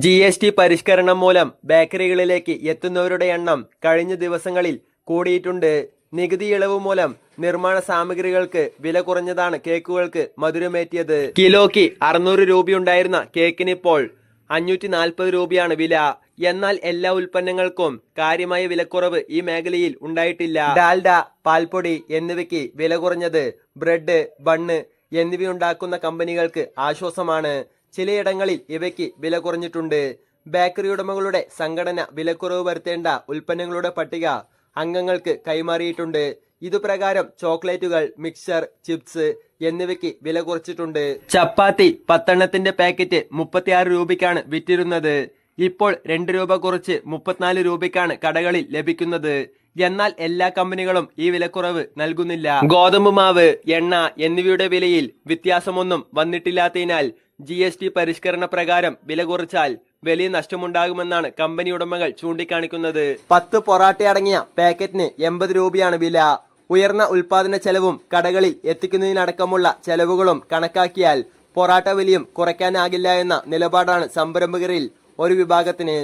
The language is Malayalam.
ജി എസ് ടി പരിഷ്കരണം മൂലം ബേക്കറികളിലേക്ക് എത്തുന്നവരുടെ എണ്ണം കഴിഞ്ഞ ദിവസങ്ങളിൽ കൂടിയിട്ടുണ്ട്. നികുതി ഇളവ് മൂലം നിർമ്മാണ സാമഗ്രികൾക്ക് വില കുറഞ്ഞതാണ് കേക്കുകൾക്ക് മധുരമേറ്റിയത്. കിലോയ്ക്ക് അറുന്നൂറ് രൂപയുണ്ടായിരുന്ന കേക്കിന് ഇപ്പോൾ അഞ്ഞൂറ്റി നാൽപ്പത് രൂപയാണ് വില. എന്നാൽ എല്ലാ ഉൽപ്പന്നങ്ങൾക്കും കാര്യമായ വിലക്കുറവ് ഈ മേഖലയിൽ ഉണ്ടായിട്ടില്ല. ഡാൽഡ പാൽപ്പൊടി എന്നിവയ്ക്ക് വില കുറഞ്ഞത് ബ്രെഡ് ബണ്ണ് എന്നിവയുണ്ടാക്കുന്ന കമ്പനികൾക്ക് ആശ്വാസമാണ്. ചിലയിടങ്ങളിൽ ഇവയ്ക്ക് വില കുറഞ്ഞിട്ടുണ്ട്. ബേക്കറി ഉടമകളുടെ സംഘടന വിലക്കുറവ് വരുത്തേണ്ട ഉൽപ്പന്നങ്ങളുടെ പട്ടിക അംഗങ്ങൾക്ക് കൈമാറിയിട്ടുണ്ട്. ഇതുപ്രകാരം ചോക്ലേറ്റുകൾ മിക്സർ ചിപ്സ് എന്നിവയ്ക്ക് വില കുറച്ചിട്ടുണ്ട്. ചപ്പാത്തി പത്തെണ്ണത്തിന്റെ പാക്കറ്റ് മുപ്പത്തിയാറ് രൂപയ്ക്കാണ് വിറ്റിരുന്നത്. ഇപ്പോൾ രണ്ട് രൂപ കുറച്ച് മുപ്പത്തിനാല് രൂപയ്ക്കാണ് കടകളിൽ ലഭിക്കുന്നത്. എന്നാൽ എല്ലാ കമ്പനികളും ഈ വിലക്കുറവ് നൽകുന്നില്ല. ഗോതമ്പ് മാവ് എണ്ണ എന്നിവയുടെ വിലയിൽ വ്യത്യാസമൊന്നും വന്നിട്ടില്ലാത്തതിനാൽ ജി എസ് ടി പരിഷ്കരണ പ്രകാരം വില കുറച്ചാൽ വലിയ നഷ്ടമുണ്ടാകുമെന്നാണ് കമ്പനി ഉടമകൾ ചൂണ്ടിക്കാണിക്കുന്നത്. പത്ത് പൊറാട്ട അടങ്ങിയ പാക്കറ്റിന് എൺപത് രൂപയാണ് വില. ഉയർന്ന ഉൽപാദന ചെലവും കടകളിൽ എത്തിക്കുന്നതിനടക്കമുള്ള ചെലവുകളും കണക്കാക്കിയാൽ പൊറാട്ട വിലയും കുറയ്ക്കാനാകില്ല എന്ന നിലപാടാണ് സംരംഭകരിൽ ഒരു വിഭാഗത്തിന്.